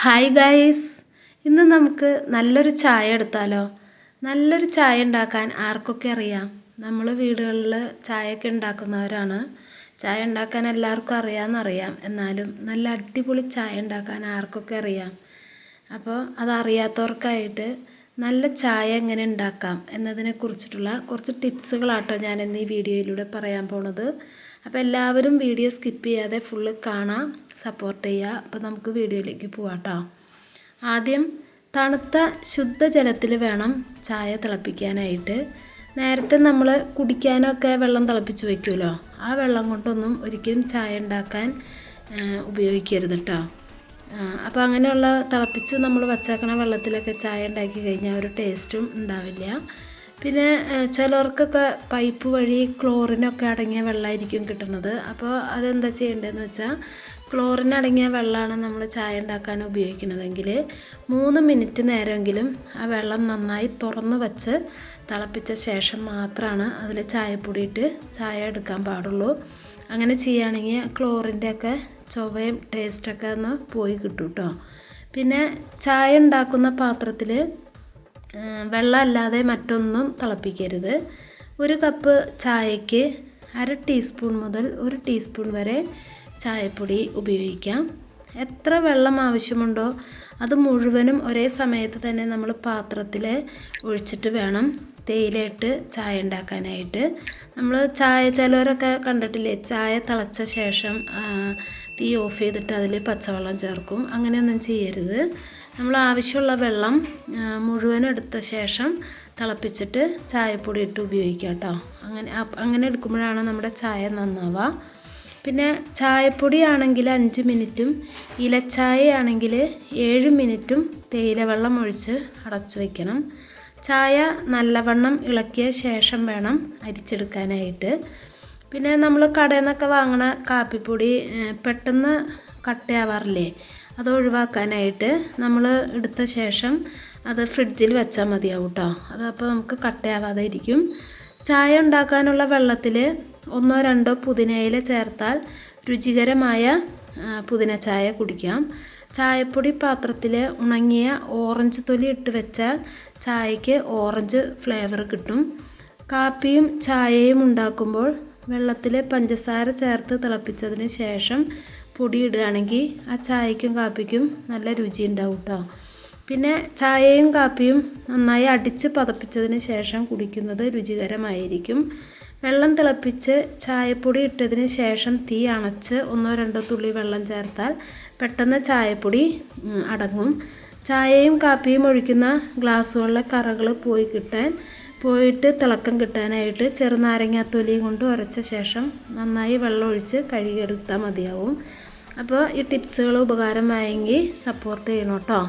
Hi guys ഇന്ന് നമുക്ക് നല്ലൊരു ചായ എടുത്താലോ? നല്ലൊരു ചായ ഉണ്ടാക്കാൻ ആർക്കൊക്കെ അറിയാം? നമ്മൾ വീടുകളിൽ ചായയൊക്കെ ഉണ്ടാക്കുന്നവരാണ്. ചായ ഉണ്ടാക്കാൻ എല്ലാവർക്കും അറിയാമെന്നറിയാം. എന്നാലും നല്ല അടിപൊളി ചായ ഉണ്ടാക്കാൻ ആർക്കൊക്കെ അറിയാം? അപ്പോൾ അതറിയാത്തവർക്കായിട്ട് നല്ല ചായ എങ്ങനെ ഉണ്ടാക്കാം എന്നതിനെ കുറിച്ചിട്ടുള്ള കുറച്ച് ടിപ്സുകളാട്ടോ ഞാൻ ഇന്ന് ഈ വീഡിയോയിലൂടെ പറയാൻ പോണത്. അപ്പോൾ എല്ലാവരും വീഡിയോ സ്കിപ്പ് ചെയ്യാതെ ഫുള്ള് കാണാം സപ്പോർട്ട് ചെയ്യുക അപ്പോൾ നമുക്ക് വീഡിയോയിലേക്ക് പോവാം കേട്ടോ ആദ്യം തണുത്ത ശുദ്ധജലത്തിൽ വേണം ചായ തിളപ്പിക്കാനായിട്ട്. നേരത്തെ നമ്മൾ കുടിക്കാനൊക്കെ വെള്ളം തിളപ്പിച്ച് വയ്ക്കുമല്ലോ ആ വെള്ളം കൊണ്ടൊന്നും ഒരിക്കലും ചായ ഉണ്ടാക്കാൻ ഉപയോഗിക്കരുത് കേട്ടോ അപ്പോൾ അങ്ങനെയുള്ള തിളപ്പിച്ച് നമ്മൾ വച്ചേക്കണ വെള്ളത്തിലൊക്കെ ചായ ഉണ്ടാക്കി കഴിഞ്ഞാൽ ഒരു ടേസ്റ്റും ഉണ്ടാവില്ല. പിന്നെ ചിലർക്കൊക്കെ പൈപ്പ് വഴി ക്ലോറിനൊക്കെ അടങ്ങിയ വെള്ളമായിരിക്കും കിട്ടുന്നത്. അപ്പോൾ അതെന്താ ചെയ്യേണ്ടതെന്ന് വെച്ചാൽ ക്ലോറിൻ അടങ്ങിയ വെള്ളമാണ് നമ്മൾ ചായ ഉണ്ടാക്കാൻ ഉപയോഗിക്കുന്നതെങ്കിൽ മൂന്ന് മിനിറ്റ് നേരമെങ്കിലും ആ വെള്ളം നന്നായി തുറന്ന് വച്ച് തിളപ്പിച്ച ശേഷം മാത്രമാണ് അതിൽ ചായപ്പൊടി ഇട്ട് ചായ എടുക്കാൻ പാടുള്ളൂ. അങ്ങനെ ചെയ്യുകയാണെങ്കിൽ ക്ലോറിന്റെ ഒക്കെ ചൊവയും ടേസ്റ്റൊക്കെ ഒന്ന് പോയി കിട്ടും കേട്ടോ പിന്നെ ചായ ഉണ്ടാക്കുന്ന പാത്രത്തിൽ വെള്ളമല്ലാതെ മറ്റൊന്നും തിളപ്പിക്കരുത്. ഒരു കപ്പ് ചായയ്ക്ക് അര ടീസ്പൂൺ മുതൽ ഒരു ടീസ്പൂൺ വരെ ചായപ്പൊടി ഉപയോഗിക്കാം. എത്ര വെള്ളം ആവശ്യമുണ്ടോ അത് മുഴുവനും ഒരേ സമയത്ത് തന്നെ നമ്മൾ പാത്രത്തിൽ ഒഴിച്ചിട്ട് വേണം. തേയിലയിട്ട് ചായ ഉണ്ടാക്കാനായിട്ട്. നമ്മൾ ചായ ചിലവരൊക്കെ കണ്ടിട്ടില്ലേ? ചായ തിളച്ച ശേഷം തീ ഓഫ് ചെയ്തിട്ട് അതിൽ പച്ചവെള്ളം ചേർക്കും. അങ്ങനെയൊന്നും ചെയ്യരുത്. നമ്മൾ ആവശ്യമുള്ള വെള്ളം മുഴുവൻ എടുത്ത ശേഷം തിളപ്പിച്ചിട്ട് ചായപ്പൊടി ഇട്ട് ഉപയോഗിക്കാം കേട്ടോ. അങ്ങനെ അങ്ങനെ എടുക്കുമ്പോഴാണ് നമ്മുടെ ചായ നന്നാവുക. പിന്നെ ചായപ്പൊടി ആണെങ്കിൽ അഞ്ച് മിനിറ്റും ഇലച്ചായ ആണെങ്കിൽ ഏഴ് മിനിറ്റും തേയില വെള്ളം ഒഴിച്ച് അടച്ചു വയ്ക്കണം ചായ നല്ലവണ്ണം ഇളക്കിയ ശേഷം വേണം അരിച്ചെടുക്കാനായിട്ട്. പിന്നെ നമ്മൾ കടയിൽ നിന്നൊക്കെ വാങ്ങണ കാപ്പിപ്പൊടി പെട്ടെന്ന് കട്ടയാവാറില്ലേ? അത് ഒഴിവാക്കാനായിട്ട് നമ്മൾ എടുത്ത ശേഷം അത് ഫ്രിഡ്ജിൽ വെച്ചാൽ മതിയാവും കേട്ടോ അതപ്പോൾ നമുക്ക് കട്ടയാവാതെ ഇരിക്കും ചായ ഉണ്ടാക്കാനുള്ള വെള്ളത്തിൽ ഒന്നോ രണ്ടോ പുതിനയില ചേർത്താൽ രുചികരമായ പുതിന ചായ കുടിക്കാം. ചായപ്പൊടി പാത്രത്തിൽ ഉണങ്ങിയ ഓറഞ്ച് തൊലി ഇട്ട് വെച്ചാൽ ചായയ്ക്ക് ഓറഞ്ച് ഫ്ലേവർ കിട്ടും. കാപ്പിയും ചായയും ഉണ്ടാക്കുമ്പോൾ വെള്ളത്തിൽ പഞ്ചസാര ചേർത്ത് തിളപ്പിച്ചതിന് ശേഷം പൊടി ഇടുകയാണെങ്കിൽ ആ ചായക്കും കാപ്പിക്കും നല്ല രുചി ഉണ്ടാവും കേട്ടോ പിന്നെ ചായയും കാപ്പിയും നന്നായി അടിച്ച് പതപ്പിച്ചതിന് ശേഷം കുടിക്കുന്നത് രുചികരമായിരിക്കും. വെള്ളം തിളപ്പിച്ച് ചായപ്പൊടി ഇട്ടതിന് ശേഷം തീ അണച്ച് ഒന്നോ രണ്ടോ തുള്ളി വെള്ളം ചേർത്താൽ പെട്ടെന്ന് ചായപ്പൊടി അടങ്ങും. ചായയും കാപ്പിയും ഒഴിക്കുന്ന ഗ്ലാസ്സുകളിലെ കറകൾ പോയി കിട്ടാൻ പോയിട്ട് തിളക്കം കിട്ടാനായിട്ട് ചെറുനാരങ്ങാത്തൊലിയും കൊണ്ട് ഉരച്ച ശേഷം നന്നായി വെള്ളം ഒഴിച്ച് കഴുകിയെടുത്താൽ മതിയാവും. അപ്പോൾ ഈ ടിപ്സുകൾ ഉപകാരമായെങ്കിൽ സപ്പോർട്ട് ചെയ്യണം കേട്ടോ.